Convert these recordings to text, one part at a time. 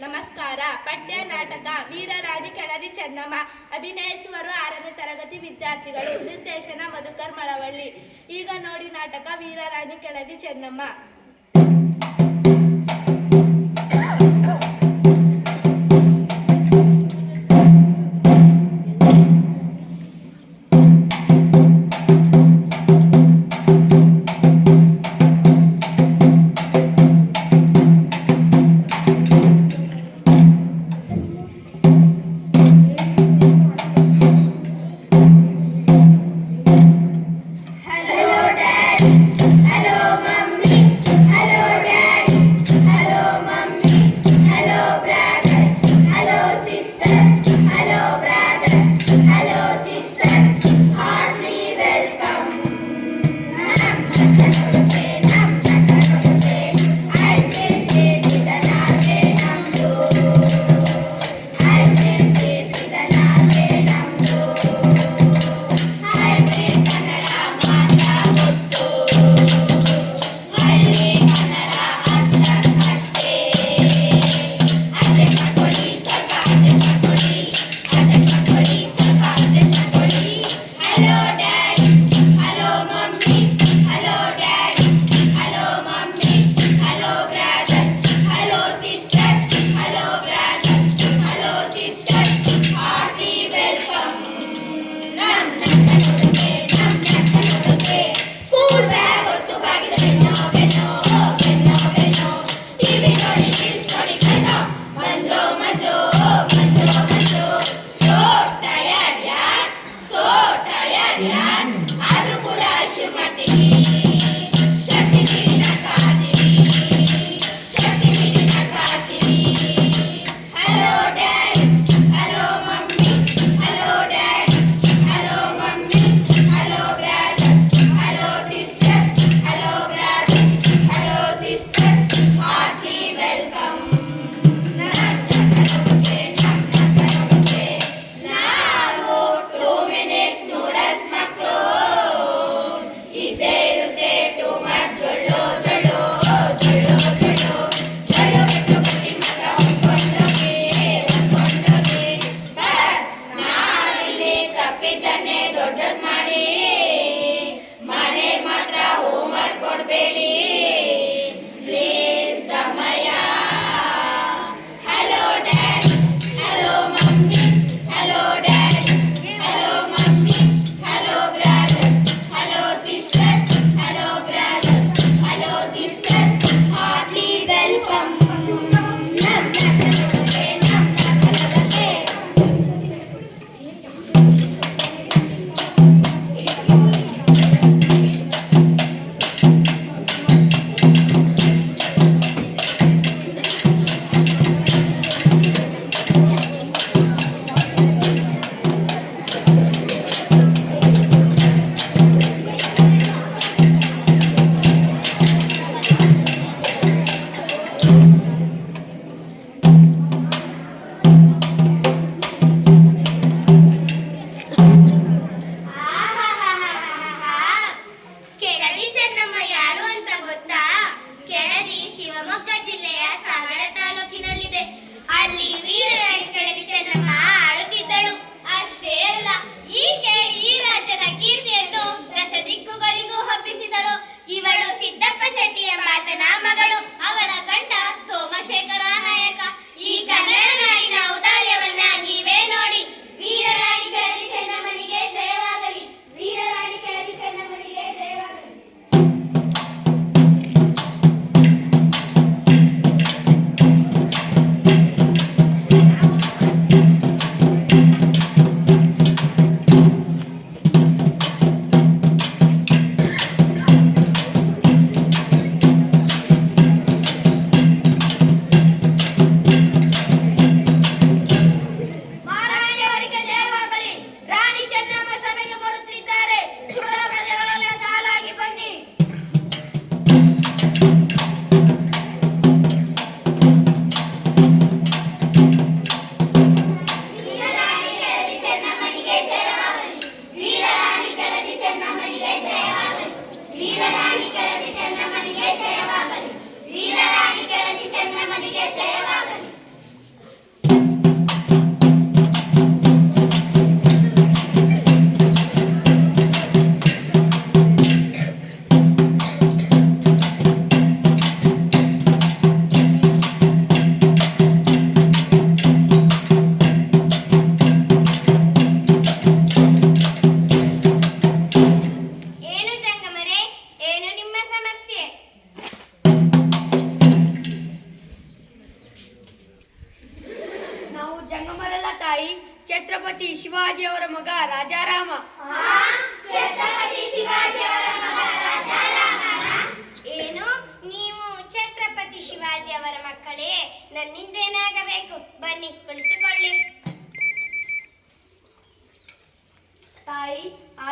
ನಮಸ್ಕಾರ. ಪಠ್ಯ ನಾಟಕ, ವೀರರಾಣಿ ಕೆಳದಿ ಚೆನ್ನಮ್ಮ, ಅಭಿನಯಿಸುವರು ಆರನೇ ತರಗತಿ ವಿದ್ಯಾರ್ಥಿಗಳು ನಿರ್ದೇಶನ ಮಧುಕರ್ ಮಳವಳ್ಳಿ. ಈಗ ನೋಡಿ ನಾಟಕ, ವೀರರಾಣಿ ಕೆಳದಿ ಚೆನ್ನಮ್ಮ.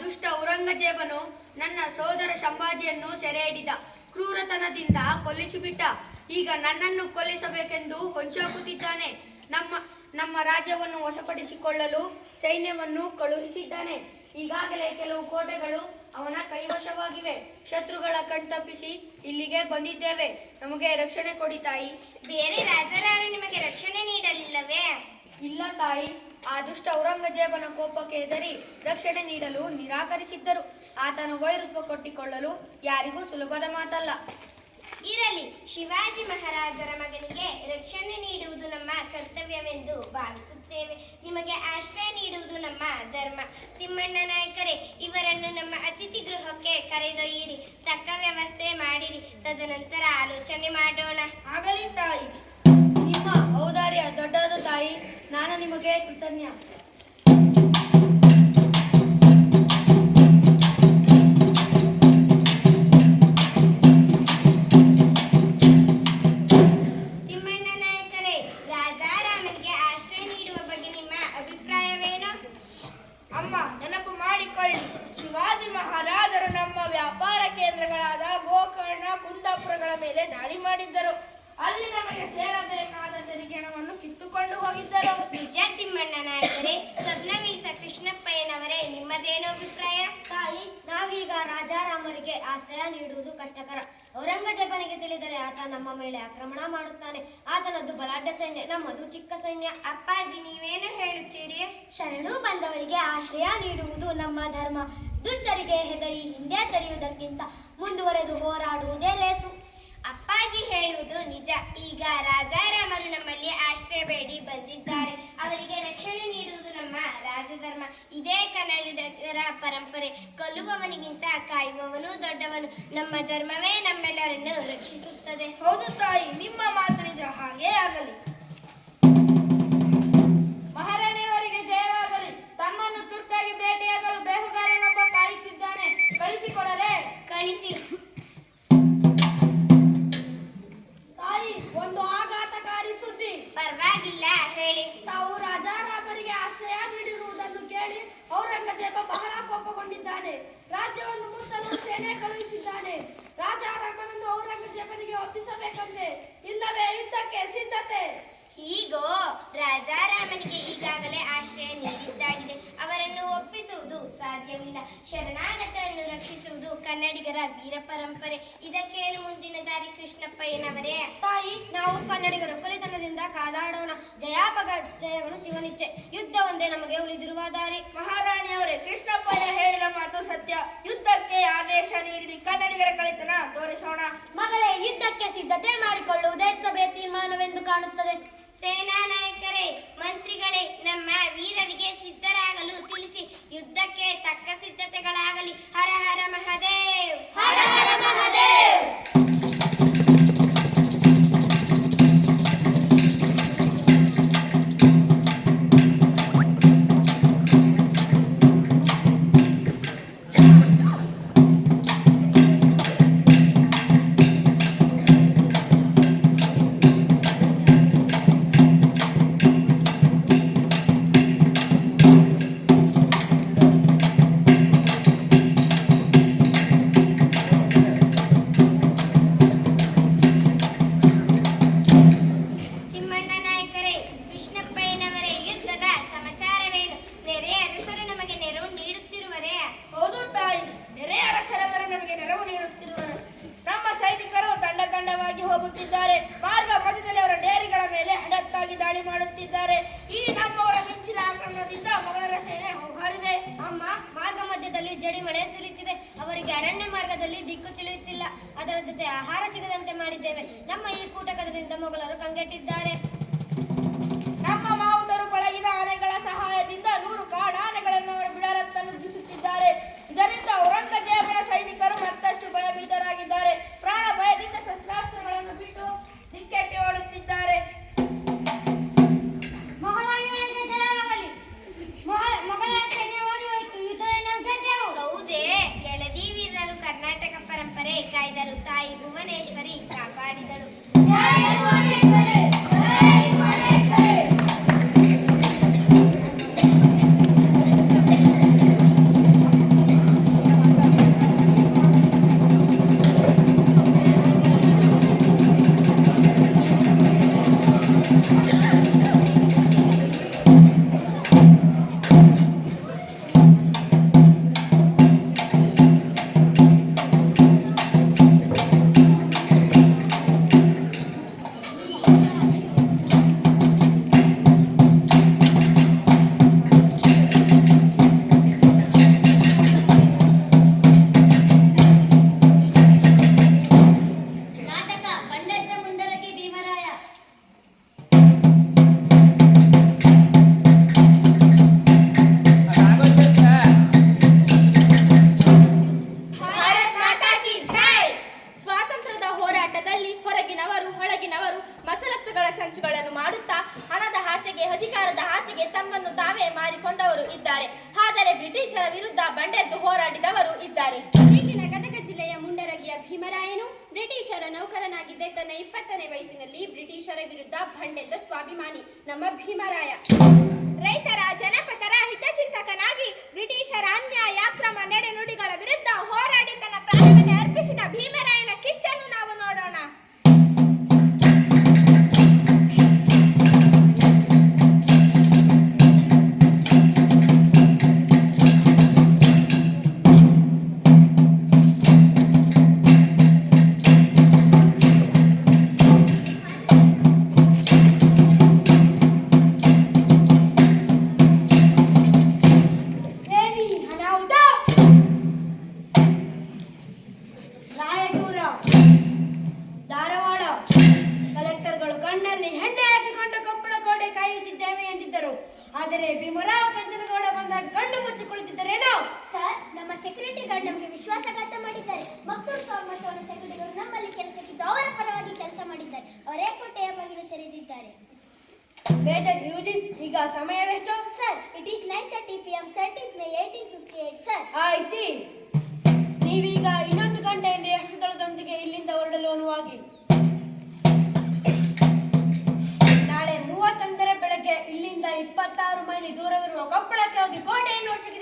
ದುಷ್ಟ ಔರಂಗಜೇಬನು ನನ್ನ ಸೋದರ ಸಂಭಾಜಿಯನ್ನು ಸೆರೆ ಹಿಡಿದ ಕ್ರೂರತನದಿಂದ ಕೊಲ್ಲಿಸಿಬಿಟ್ಟ. ಈಗ ನನ್ನನ್ನು ಕೊಲ್ಲಿಸಬೇಕೆಂದು ಹೊಂಚಾಕುತ್ತಿದ್ದಾನೆ ನಮ್ಮ ನಮ್ಮ ರಾಜ್ಯವನ್ನು ವಶಪಡಿಸಿಕೊಳ್ಳಲು ಸೈನ್ಯವನ್ನು ಕಳುಹಿಸಿದ್ದಾನೆ. ಈಗಾಗಲೇ ಕೆಲವು ಕೋಟೆಗಳು ಅವನ ಕೈವಶವಾಗಿವೆ. ಶತ್ರುಗಳ ಕಣ್ತಪ್ಪಿಸಿ ಇಲ್ಲಿಗೆ ಬಂದಿದ್ದೇವೆ. ನಮಗೆ ರಕ್ಷಣೆ ಕೊಡಿ ತಾಯಿ. ಬೇರೆ ರಾಜರಾರು ನಿಮಗೆ ರಕ್ಷಣೆ ನೀಡಲಿಲ್ಲವೇ? ಇಲ್ಲ ತಾಯಿ. ಆ ದುಷ್ಟ ಔರಂಗಜೇಬನ ಕೋಪಕ್ಕೆ ಹೆದರಿ ರಕ್ಷಣೆ ನೀಡಲು ನಿರಾಕರಿಸಿದ್ದರು. ಆತನ ವೈರತ್ವ ಕೊಟ್ಟಿಕೊಳ್ಳಲು ಯಾರಿಗೂ ಸುಲಭದ ಮಾತಲ್ಲ. ಇರಲಿ ಶಿವಾಜಿ ಮಹಾರಾಜರ ಮಗನಿಗೆ ರಕ್ಷಣೆ ನೀಡುವುದು ನಮ್ಮ ಕರ್ತವ್ಯವೆಂದು ಭಾವಿಸುತ್ತೇವೆ. ನಿಮಗೆ ಆಶ್ರಯ ನೀಡುವುದು ನಮ್ಮ ಧರ್ಮ. ತಿಮ್ಮಣ್ಣ ನಾಯಕರೇ ಇವರನ್ನು ನಮ್ಮ ಅತಿಥಿ ಗೃಹಕ್ಕೆ ಕರೆದೊಯ್ಯಿರಿ. ತಕ್ಕ ವ್ಯವಸ್ಥೆ ಮಾಡಿರಿ. ತದನಂತರ ಆಲೋಚನೆ ಮಾಡೋಣ. ಆಗಲಿ ತಾಯಿ. ದೊಡ್ಡದು ತಾಯಿ ನಾನು ನಿಮಗೆ ಕೃತಜ್ಞ. ಅಪ್ಪಾಜಿ ನೀವೇನು ಹೇಳುತ್ತೀರಿ? ಶರಣು ಬಂದವರಿಗೆ ಆಶ್ರಯ ನೀಡುವುದು ನಮ್ಮ ಧರ್ಮ. ದುಷ್ಟರಿಗೆ ಹೆದರಿ ಹಿಂದೆ ಸರಿಯುವುದಕ್ಕಿಂತ ಮುಂದುವರೆದು ಹೋರಾಡುವುದೇ ಲೇಸು. ಅಪ್ಪಾಜಿ ಹೇಳುವುದು ನಿಜ. ಈಗ ರಾಜಾರಾಮರು ನಮ್ಮಲ್ಲಿ ಆಶ್ರಯ ಬೇಡಿ ಬಂದಿದ್ದಾರೆ. ಅವರಿಗೆ ರಕ್ಷಣೆ ನೀಡುವುದು ನಮ್ಮ ರಾಜಧರ್ಮ. ಇದೇ ಕನ್ನಡಿಗರ ಪರಂಪರೆ. ಕೊಲ್ಲುವವನಿಗಿಂತ ಕಾಯುವವನು ದೊಡ್ಡವನು. ನಮ್ಮ ಧರ್ಮವೇ ನಮ್ಮೆಲ್ಲರನ್ನು ರಕ್ಷಿಸುತ್ತದೆ. ಹೌದು ತಾಯಿ ನಿಮ್ಮ ಮಾತು ನಿಜ ಹಾಗೇ ಆಗಲಿ. ಶರಣಾಗತರನ್ನು ರಕ್ಷಿಸುವುದು ಕನ್ನಡಿಗರ ವೀರ ಪರಂಪರೆ. ಇದಕ್ಕೇನು ಮುಂದಿನ ದಾರಿ ಕೃಷ್ಣಪ್ಪಯ್ಯನವರೇ? ತಾಯಿ ನಾವು ಕನ್ನಡಿಗರ ಒಕ್ಕಲಿತನದಿಂದ ಕಾದಾಡೋಣ. ಜಯಾಪಗ ಜಯಗಳು ಶಿವನಿಚ್ಛೆ ಯುದ್ಧ ಒಂದೇ ನಮಗೆ ಉಳಿದಿರುವ ದಾರಿ. ಮಹಾರಾಣಿಯವರೇ ಕೃಷ್ಣಪ್ಪಯ್ಯ ಹೇಳಿದ ಮಾತು ಸತ್ಯ. ಯುದ್ಧಕ್ಕೆ ಆದೇಶ ನೀಡಿ ಕನ್ನಡಿಗರ ಕಲಿತನ ತೋರಿಸೋಣ. ಮಗಳೇ ಯುದ್ಧಕ್ಕೆ ಸಿದ್ಧತೆ ಮಾಡಿಕೊಳ್ಳುವುದೇ ಸಭೆಯ ತೀರ್ಮಾನವೆಂದು ಕಾಣುತ್ತದೆ. ಸೇನಾ ನಾಯಕರೇ, ಮಂತ್ರಿಗಳೇ, ನಮ್ಮ ವೀರರಿಗೆ ಸಿದ್ಧರಾಗಲು ತಿಳಿಸಿ, ಯುದ್ಧಕ್ಕೆ ತಕ್ಕ ಸಿದ್ಧತೆಗಳಾಗಲಿ. ಹರ ಹರ ಮಹದೇವ್. ಹರ ಹರ ಮಹದೇವ್. ಆದರೆ ಭೀಮರಾವ್ ಕಂಚನಗೌಡ ಬಂದಾಗ ಗಂಡು ಮುಚ್ಚಿ ನಾವು? ಸರ್ ನಮ್ಮ ಸೆಕ್ಯೂರಿಟಿ ಗಾರ್ಡ್ ನಮಗೆ ವಿಶ್ವಾಸಘಾತ ಮಾಡಿದ್ದಾರೆ. ಸ್ವಾಮಿ ಮತ್ತು ಅವರ ಸೆಕ್ಯೂರಿಟಿಗಳು ನಮ್ಮಲ್ಲಿ ಕೆಲಸಕ್ಕಿದ್ದು ಅವರ ಪರವಾಗಿ ಕೆಲಸ ಮಾಡಿದ್ದಾರೆ. ಅವರೇ ಕೋಟೆಯ ಬಾಗಿಲು ತೆರೆದಿದ್ದಾರೆ. ಮೇಜರ್ ಯೂಜಿಸ್ ಈಗ ಸಮಯವೆಷ್ಟು? Sir it is nine thirty p m thirteen May eighteen fifty eight sir I see ನೀವೀಗ ಇನ್ನೊಂದು ಗಂಟೆಯಲ್ಲಿ ಅಕ್ಷತಳದೊಂದಿಗೆ ಇಲ್ಲಿಂದ ಹೊರಡಲು ಅನುವಾಗಿ. ನಾಳೆ ಮೂವತ್ತೊಂದರ ಬೆಳಗ್ಗೆ ಇಲ್ಲಿಂದ ಇಪ್ಪತ್ತಾರು ಮೈಲಿ ದೂರವಿರುವ ಕೊಪ್ಪಳಕ್ಕೆ ಹೋಗಿ ಕೋಟೆಯನ್ನು ವಶಕ್ಕೆ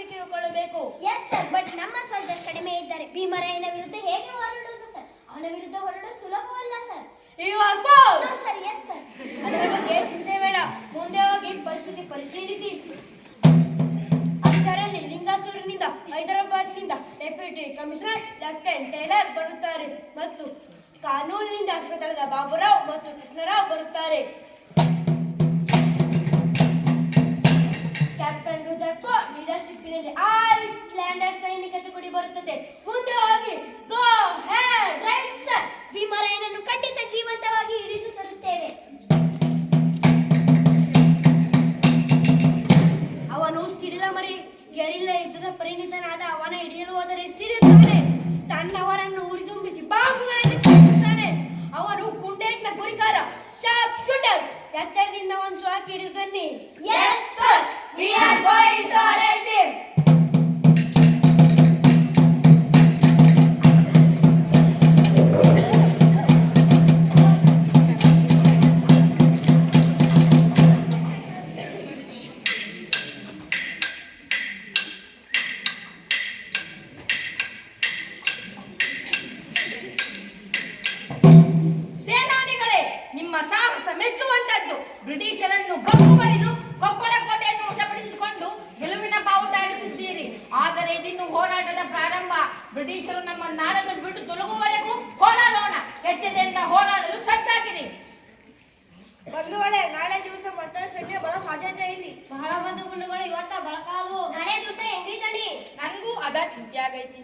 ಅದ ಚಿಂತೆ ಆಗೈತಿ.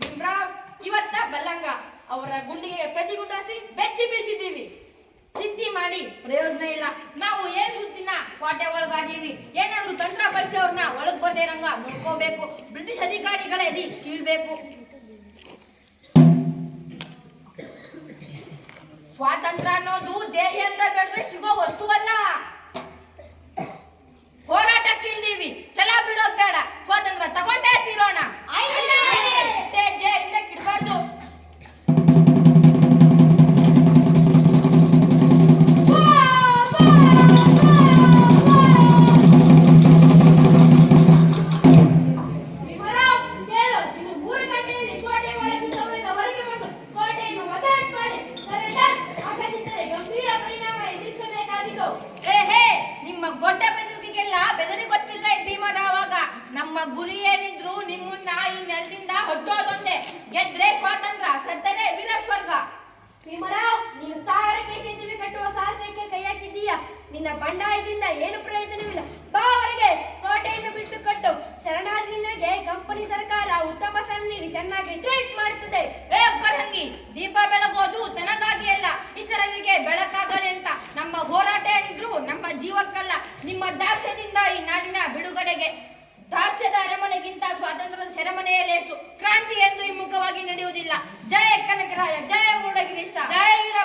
ಭೀಮ್ರಾವ್, ಇವತ್ತ ಬಲ್ಲಂಗ ಅವರ ಗುಂಡಿಗೆ ಪ್ರತಿ ಗುಂಡಾಸಿ ಬೆಚ್ಚಿ ಬೀಸಿದ್ದೀವಿ. ಚಿಂತೆ ಮಾಡಿ, ಪ್ರಯೋಜನ ಇಲ್ಲ. ನಾವು ಏನ್ ಸುತ್ತಿನ ಕೋಟೆ ಒಳಗಾದೀವಿ ಏನಾದ್ರು ತಂತ್ರ ಬಳಸಿ ಅವ್ರನ್ನ ಒಳಗ್ ಬರ್ದೇ ಇರಂಗ ನೋಡ್ಕೋಬೇಕು. ಬ್ರಿಟಿಷ್ ಅಧಿಕಾರಿಗಳೇ ಎದಿ ಸೀಳ್ಬೇಕು. ಸ್ವಾತಂತ್ರ್ಯ ಅನ್ನೋದು ಅಂತ ಬೆಳೆದ್ರೆ ಸಿಗೋ ವಸ್ತುವಲ್ಲ. ಹೋರಾಟಕ್ಕಿಲ್ದೀವಿ. ಚಲ ಬಿಡೋದ್ ಬೇಡ. ಸ್ವಾತಂತ್ರ್ಯ ತಗೊಂಡೇ ತೀರೋಣ. ಬಂಡಾಯದಿಂದ ಏನು ಪ್ರಯೋಜನವಿಲ್ಲ. ಬಾ ಅವರಿಗೆ ಕೋಟೆಯನ್ನು ಬಿಟ್ಟು ಕಟ್ಟು. ಶರಣಾದ್ರಿ ಕಂಪನಿ ಸರ್ಕಾರ ಉತ್ತಮ ಸ್ಥಾನ ನೀಡಿ ಚೆನ್ನಾಗಿ ಟ್ರೀಟ್ ಮಾಡುತ್ತದೆ. ಏ ದೀಪ ಬೆಳಗೋದು ತನಗಾಗಿ ಅಲ್ಲ. ಇತರರಿಗೆ ಬೆಳಕಾಗಲಿ ಅಂತ. ನಮ್ಮ ಹೋರಾಟ ಏನಿದ್ರು ನಮ್ಮ ಜೀವಕ್ಕಲ್ಲ. ನಿಮ್ಮ ದಾಸ್ಯದಿಂದ ಈ ನಾಡಿನ ಬಿಡುಗಡೆಗೆ. ದಾಸ್ಯದ ಅರಮನೆಗಿಂತ ಸ್ವಾತಂತ್ರ್ಯದ ಸೆರೆಮನೆಯ ಲೇಸು. ಕ್ರಾಂತಿ ಎಂದು ಹಿಮ್ಮುಖವಾಗಿ ನಡೆಯುವುದಿಲ್ಲ. ಜಯ ಕನಕರಾಯ ಜಯ ಮೂಡಗಿರೀಶ ಜಯ ವೀರ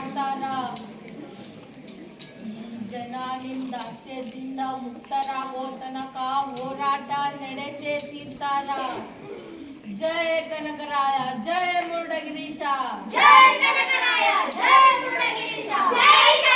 ಮಾಡ್ತಾರ ಜನ ನಿಮ್ ದಾಸ್ಯದಿಂದ ಮುಕ್ತರಾಗೋ ತನಕ ಹೋರಾಟ ನಡೆಸೇ ತೀರ್ತಾರ ಜಯ ಕನಕರಾಯ ಜಯ ಮುರುಡಗಿರೀಶ ಜಯ ಕನಕರಾಯ ಜಯ ಮುರುಡಗಿರೀಶ ಜಯ